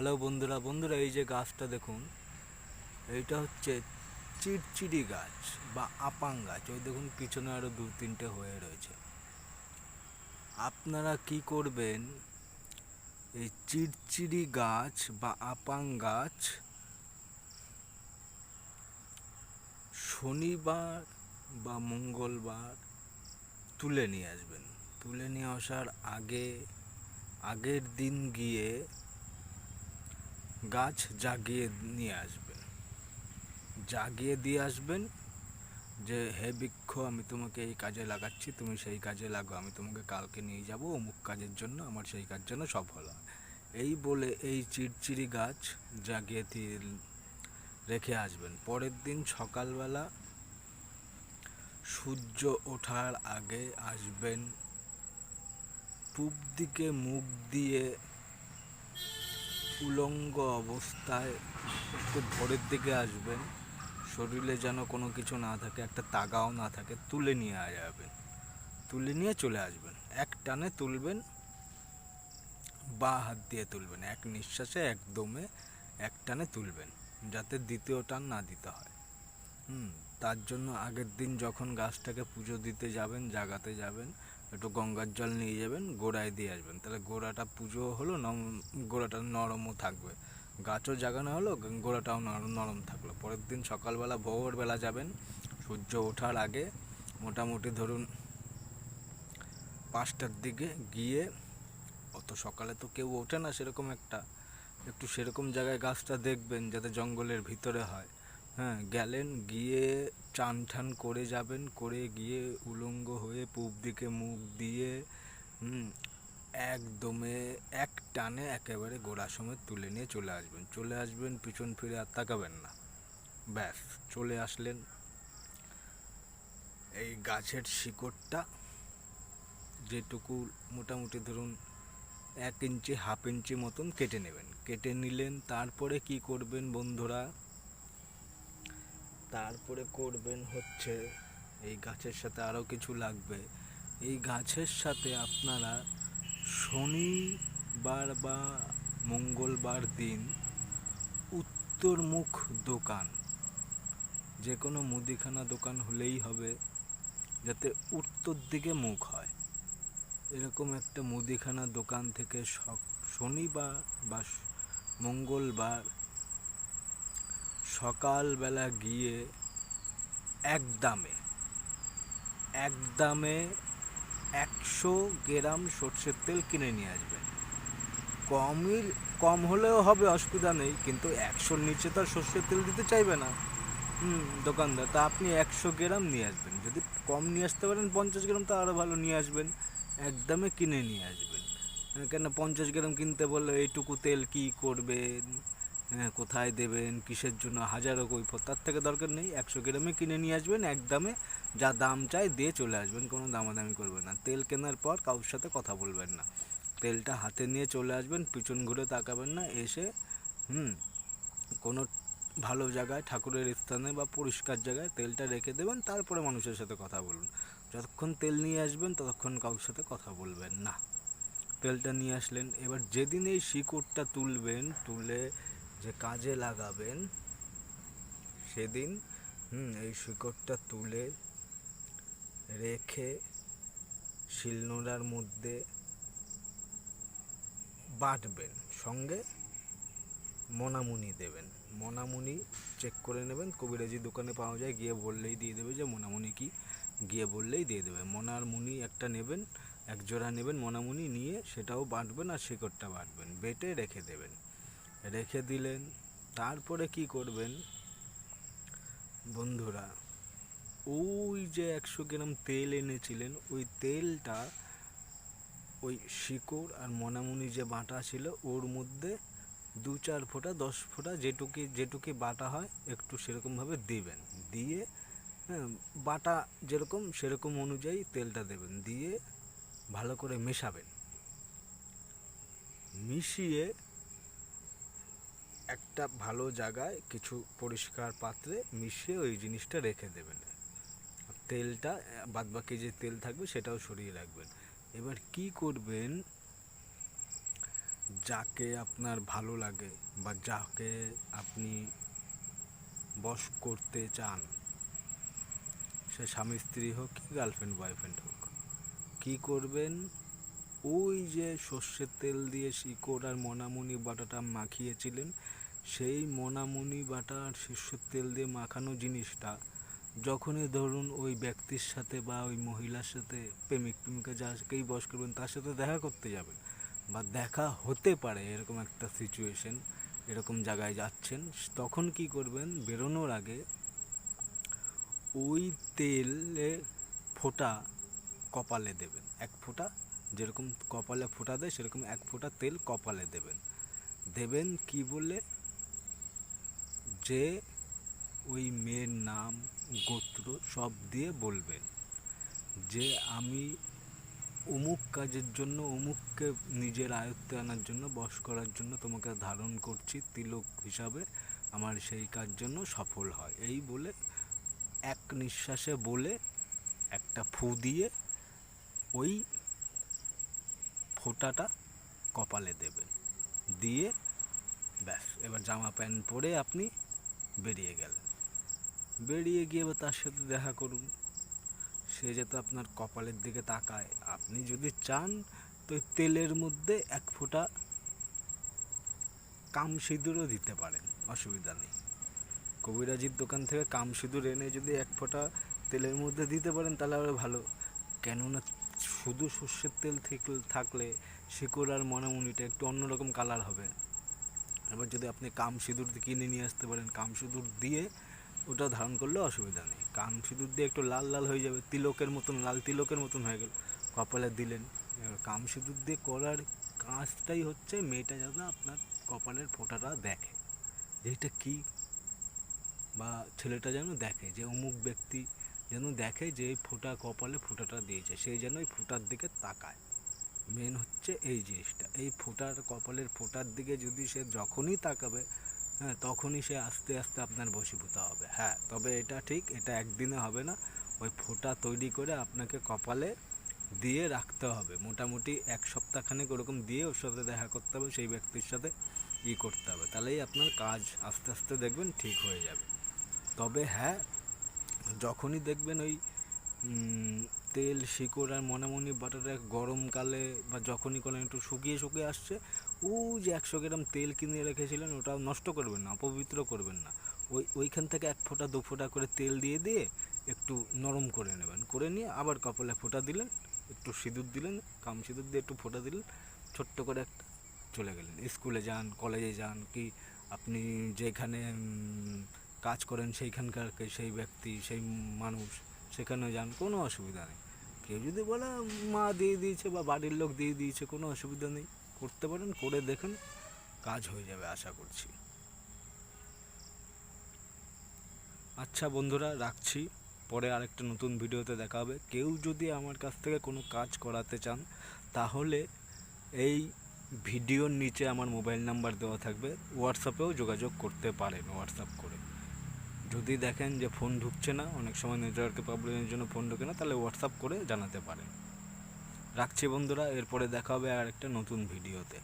Hello বন্ধুরা বন্ধুরা, এই যে গাছটা দেখুন, এইটা হচ্ছে চিড়চিড়ি গাছ বা আপাং গাছ। ওই দেখুন, পিছনে আরও দু তিনটে হয়ে রয়েছে। আপনারা কি করবেন, এই চিড়চিড়ি গাছ বা আপাং গাছ শনিবার বা মঙ্গলবার তুলে নিয়ে আসবেন। তুলে নিয়ে আসার আগে, আগের দিন গিয়ে গাছ জাগিয়ে নিয়ে আসবেন। জাগিয়ে দিয়ে আসবেন যে, হে বৃক্ষ, আমি তোমাকে এই কাজে লাগাচ্ছি, তুমি সেই কাজে লাগো, আমি তোমাকে কালকে নিয়ে যাব, অমুক কাজের জন্য আমার সেই কাজ যেন সফল হয়। এই বলে এই চিড়চিড়ি গাছ জাগিয়ে দিয়ে রেখে আসবেন। পরের দিন সকালবেলা সূর্য ওঠার আগে আসবেন। পূব দিকে মুখ দিয়ে উলঙ্গ অবস্থায় একটু ভোরের দিকে আসবেন শরীরে যেন কোনো কিছু না থাকে, একটা তাগাও না থাকে, তুলে নিয়ে যাবেন। তুলে নিয়ে চলে আসবেন। এক টানে তুলবেন, বা হাত দিয়ে তুলবেন। এক নিঃশ্বাসে একদমে এক টানে তুলবেন, যাতে দ্বিতীয় টান না দিতে হয়। হুম, তার জন্য আগের দিন যখন গাছটাকে পুজো দিতে যাবেন, জাগাতে যাবেন একটু গঙ্গার জল নিয়ে যাবেন, গোড়ায় দিয়ে আসবেন। তাহলে গোড়াটা পুজো হলো, নম, গোড়াটা নরমও থাকবে। গাছও জাগানো হলো গোড়াটাও নরম নরম থাকল। পরের দিন সকালবেলা ভোরবেলা যাবেন, সূর্য ওঠার আগে মোটামুটি ধরুন পাঁচটার দিকে গিয়ে, অত সকালে তো কেউ ওঠে না সেরকম একটা, একটু সেরকম জায়গায় গাছটা দেখবেন যাতে জঙ্গলের ভিতরে হয়। হ্যাঁ গেলেন, গিয়ে চান ঠান করে যাবেন, করে গিয়ে উলঙ্গ হয়ে পূব দিকে মুখ দিয়ে একদমে এক টানে একেবারে গোড়া সময় তুলে নিয়ে চলে আসবেন। চলে আসবেন, পিছন ফিরে আর তাকাবেন না। ব্যাস, চলে আসলেন। এই গাছের শিকড়টা যেটুকু মোটামুটি ধরুন এক ইঞ্চি, হাফ ইঞ্চি মতন কেটে নেবেন। কেটে নিলেন, তারপরে কি করবেন বন্ধুরা? তারপরে করবেন হচ্ছে এই গাছের সাথে আরও কিছু লাগবে। এই গাছের সাথে আপনারা শনিবার বা মঙ্গলবার দিন উত্তরমুখ দোকান যে কোনো মুদিখানা দোকান হলেই হবে, যাতে উত্তর দিকে মুখ হয়। এরকম একটা মুদিখানা দোকান থেকে শনিবার বা মঙ্গলবার সকালবেলা গিয়ে এক দামে এক দামে একশো গ্রাম সর্ষের তেল কিনে নিয়ে আসবেন কমই কম হলেও হবে, অসুবিধা নেই, কিন্তু একশোর নিচে তো আর সর্ষের তেল দিতে চাইবে না। হুম, দোকানদার, তা আপনি একশো গ্রাম নিয়ে আসবেন। যদি কম নিয়ে আসতে পারেন, পঞ্চাশ গ্রাম তো আরও ভালো নিয়ে আসবেন। একদমে কিনে নিয়ে আসবেন। কেন পঞ্চাশ গ্রাম কিনতে বললে, এইটুকু তেল কি করবেন কোথায় দেবেন, কিসের জন্য হাজারো কৈফত, তার থেকে দরকার নেই। একশো গ্রামে কিনে নিয়ে আসবেন, এক দামে যা দাম চাই দিয়ে চলে আসবেন, কোনো দামাদামি করবেন না। তেল কেনার পর কারোর সাথে কথা বলবেন না। তেলটা হাতে নিয়ে চলে আসবেন, পিছন ঘুরে তাকাবেন না, এসে, হুম, কোনো ভালো জায়গায়, ঠাকুরের স্থানে বা পরিষ্কার জায়গায় তেলটা রেখে দেবেন, তারপরে মানুষের সাথে কথা বলুন। যতক্ষণ তেল নিয়ে আসবেন, ততক্ষণ কারোর সাথে কথা বলবেন না। তেলটা নিয়ে আসলেন। এবার যেদিন এই শিকড়টা তুলবেন, তুলে যে কাজে লাগাবেন, সেদিন, হুম, এই শিকড়টা তুলে রেখে শিলনোড়ার মধ্যে বাটবেন। সঙ্গে মোনামুনি দেবেন। মোনামুনি চেক করে নেবেন। কবিরাজি দোকানে পাওয়া যায়, গিয়ে বললেই দিয়ে দেবে যে মোনামুনি কি? গিয়ে বললেই দিয়ে দেবে। মোনার মুনি একটা নেবেন, এক জোড়া নেবেন মোনামুনি, নিয়ে সেটাও বাঁটবেন আর শিকড়টা বাঁটবেন। বেটে রেখে দেবেন। রেখে দিলেন। তারপরে কি করবেন? বন্ধুরা, ওই যে একশো গ্রাম তেল এনেছিলেন, ওই তেলটা, ওই শিকড় আর মোনামুনি যে বাটা ছিল, ওর মধ্যে দু চার ফোঁটা, দশ ফোঁটা যেটুকি যেটুকি বাটা হয়, একটু সেরকমভাবে দিবেন। দিয়ে হ্যাঁ বাটা যেরকম, সেরকম অনুযায়ী তেলটা দেবেন। দিয়ে ভালো করে মেশাবেন। মিশিয়ে একটা ভালো জায়গায় কিছু পরিষ্কার পাত্রে মিশিয়ে ওই জিনিসটা রেখে দেবেন। তেলটা, বাদবাকি যে তেল থাকবে সেটাও সরিয়ে রাখবেন। এবার কি করবেন? যাকে আপনার ভালো লাগে বা যাকে আপনি বশ করতে চান, সে স্বামী স্ত্রী হোক কি গার্লফ্রেন্ড বয়ফ্রেন্ড হোক, কি করবেন? ওই যে সর্ষের তেল দিয়ে শিকড় আর মনামুনি বাটাটা মাখিয়েছিলেন সেই মনামুনি বাটা আর সর্ষের তেল দিয়ে মাখানো জিনিসটা, যখনই ধরুন ওই ব্যক্তির সাথে বা ওই মহিলার সাথে প্রেমিক প্রেমিকা যাকেই বস করবেন, তার সাথে দেখা করতে যাবেন বা দেখা হতে পারে এরকম একটা সিচুয়েশন এরকম জায়গায় যাচ্ছেন, তখন কি করবেন? বেরোনোর আগে ওই তেলে ফোঁটা কপালে দেবেন। এক ফোঁটা, যেরকম কপালে ফোঁটা দেয়, সেরকম এক ফোঁটা তেল কপালে দেবেন। দেবেন কি বলে? যে ওই মেয়ের নাম, গোত্র সব দিয়ে বলবেন যে আমি অমুক কাজের জন্য, অমুককে নিজের আয়ত্তে আনার জন্য, বশ করার জন্য তোমাকে ধারণ করছি, তিলক হিসাবে আমার সেই কাজ জন্য সফল হয়। এই বলে এক নিঃশ্বাসে বলে একটা ফু দিয়ে ওই ফোঁটাটা কপালে দেবেন। দিয়ে ব্যাস, এবার জামা প্যান্ট পরে আপনি বেরিয়ে গেলেন। বেরিয়ে গিয়ে এবার তার সাথে দেখা করুন। সে যাতে আপনার কপালের দিকে তাকায়। আপনি যদি চান, তো তেলের মধ্যে এক ফোঁটা কাম সিঁদুরও দিতে পারেন। অসুবিধা নেই। কবিরাজির দোকান থেকে কাম সিঁদুর এনে যদি এক ফোঁটা তেলের মধ্যে দিতে পারেন, তাহলে আরও ভালো। কেননা শুধু সর্ষের তেল থেক- থাকলে শিকড় আর মনামুনিটা একটু অন্যরকম কালার হবে। এবার যদি আপনি কাম সিঁদুর কিনে নিয়ে আসতে পারেন, কাম সিঁদুর দিয়ে ওটা ধারণ করলে অসুবিধা নেই। কাম সিঁদুর দিয়ে একটু লাল লাল হয়ে যাবে, তিলকের মতন, লাল তিলকের মতন হয়ে গেল। কপালে দিলেন। এবার কাম সিঁদুর দিয়ে করার কাজটাই হচ্ছে মেয়েটা যাতে আপনার কপালের ফোঁটাটা দেখে। যে এটা কী? বা ছেলেটা যেন দেখে, যে অমুক ব্যক্তি যেন দেখে যে ফোঁটা কপালে ফোঁটাটা দিয়েছে সেই যেন ওই ফোঁটার দিকে তাকায়। মেন হচ্ছে এই জিনিসটা। এই ফোঁটার, কপালের ফোঁটার দিকে যদি সে যখনই তাকাবে হ্যাঁ তখনই সে আস্তে আস্তে আপনার বশীভূত হবে। হ্যাঁ তবে এটা ঠিক, এটা একদিনে হবে না। ওই ফোঁটা তৈরি করে আপনাকে কপালে দিয়ে রাখতে হবে। মোটামুটি এক সপ্তাহখানেক ওরকম দিয়ে ওর সাথে দেখা করতে হবে, সেই ব্যক্তির সাথে ই করতে হবে। তাহলেই আপনার কাজ আস্তে আস্তে দেখবেন ঠিক হয়ে যাবে। তবে হ্যাঁ যখনই দেখবেন ওই তেল, শিকড় আর মনামনি বাটাটা গরমকালে বা যখনই কোনো একটু শুকিয়ে শুকিয়ে আসছে ও যে একশো গ্রাম তেল কিনে রেখেছিলেন ওটা নষ্ট করবেন না, অপবিত্র করবেন না। ওই, ওইখান থেকে এক ফোঁটা, দু ফোঁটা করে তেল দিয়ে দিয়ে একটু নরম করে নেবেন। করে নিয়ে আবার কপালে ফোঁটা দিলেন, একটু সিঁদুর দিলেন, কাম সিঁদুর দিয়ে একটু ফোঁটা দিলেন, ছোট্ট করে একটা চলে গেলেন। স্কুলে যান, কলেজে যান, কি আপনি যেখানে কাজ করেন সেইখানকার সেই ব্যক্তি, সেই মানুষ সেখানে যান, কোনো অসুবিধা নেই। কেউ যদি বলে, মা দিয়ে দিয়েছে বা বাড়ির লোক দিয়ে দিয়েছে, কোনো অসুবিধা নেই। করতে পারেন, করে দেখুন, কাজ হয়ে যাবে আশা করছি। আচ্ছা বন্ধুরা, রাখছি। পরে আরেকটা নতুন ভিডিওতে দেখা হবে। কেউ যদি আমার কাছ থেকে কোনো কাজ করাতে চান, তাহলে এই ভিডিওর নিচে আমার মোবাইল নাম্বার দেওয়া থাকবে। হোয়াটসঅ্যাপেও যোগাযোগ করতে পারেন, হোয়াটসঅ্যাপ করে। যদি দেখেন যে ফোন ঢুকছে না, অনেক সময় নেটওয়ার্কের প্রবলেমের জন্য ফোন ঢুকে না, তাহলে হোয়াটসঅ্যাপ করে জানাতে পারেন। রাখছি বন্ধুরা, এরপরে দেখা হবে আর একটা নতুন ভিডিওতে।